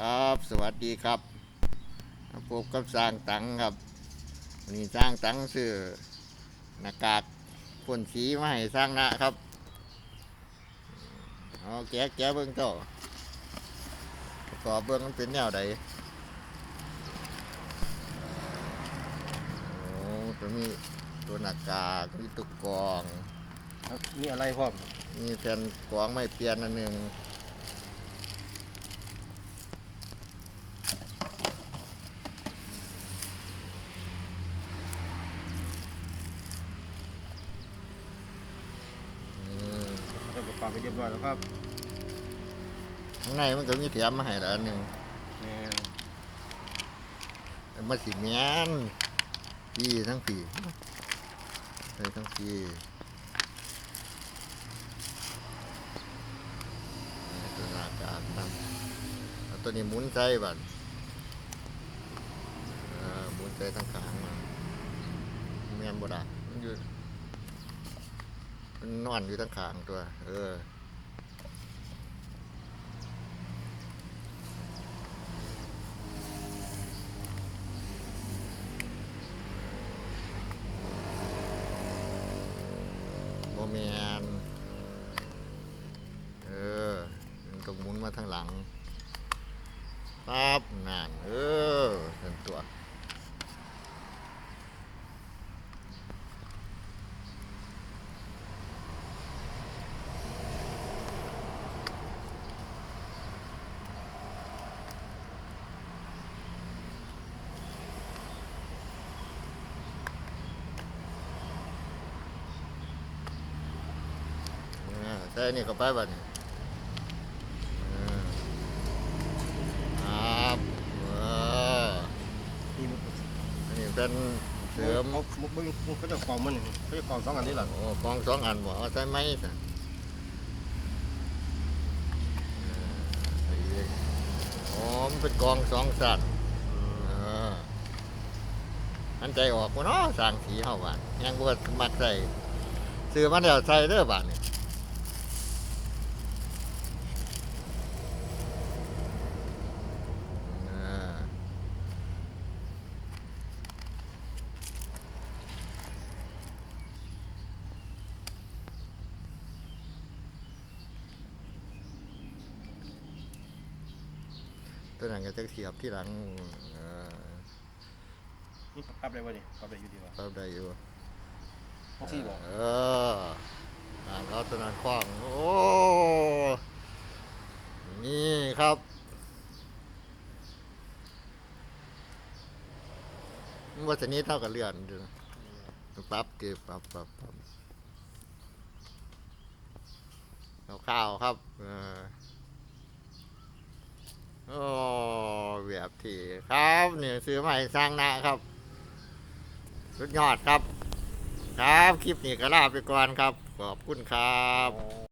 ครับ สวัสดีครับพบกับสร้างตังครับวันนี้สร้างตังซื้อหน้ากากพ่นสีมาให้สร้างนะครับเอาแกะแกะเบิ้งเจ้าประกอบเบิ้งมันเป็นแนวใดโอ้ตัวนี้ตัวหน้ากากมีตุกกรอง ครับมีอะไรพร้อมมีแผ่นกรองไม่เปลี่ยนอันหนึ่ง อืม เรา ประกอบไปเรียบร้อยแล้วครับข้างในมันก็มีแถมมาให้แล้วอันหนึ่งแม่แต่มาสิเมียนปีทั้งปีใส่ทั้งปีตัวหน้ากากนั่นเอาตัวนี้หมุนใจบัดเออหมุนใจทั้งขางมันเมียนบ่ได้มันอยู่ มันนอนอยู่ทั้งขางตัว เออโมเมนเออมันต้องหมุนมาทางหลังปั๊บนั่นเออเป็นตัว อ่า ใส่นี่เข้าไปบัดนี้อ่าครับเออนี่มันอันนี้เป็นเสริมเขาเขาเบิ้งเขาจะกองมันเขาจะกองสองอันนี้เหรอโอ้กองสองอันบ่เอาใส่ไหมสิอ๋อมนเป็นกองสองสัตว์เอออันใจออกบ่เนาะสร้างสีเฮาบาดยังบ่มักใส่ซื้อมาแล้วใส่เด้อบาดนี่อ่า ตัวนั้นก็จะเทียบที่หลังเออนี่ปรับได้วะนี่ปรับได้อยู่ดีวะปรับได้อยู่ต้องซี่บอกเอออ่าแล้วตัวนั้นคว้างโอ้นี่ครับมันว่าชนิดเท่ากับเลื่อนอยู่นะปรับเก็บปรับปรับปรับเอาข้าวครับ เออโอ้แบบ ที่ครับเนี่ยซื้อใหม่สร้างนะครับสุดยอดครับ ครับคลิปนี้ก็ลาไปก่อนครับ ขอบคุณครับ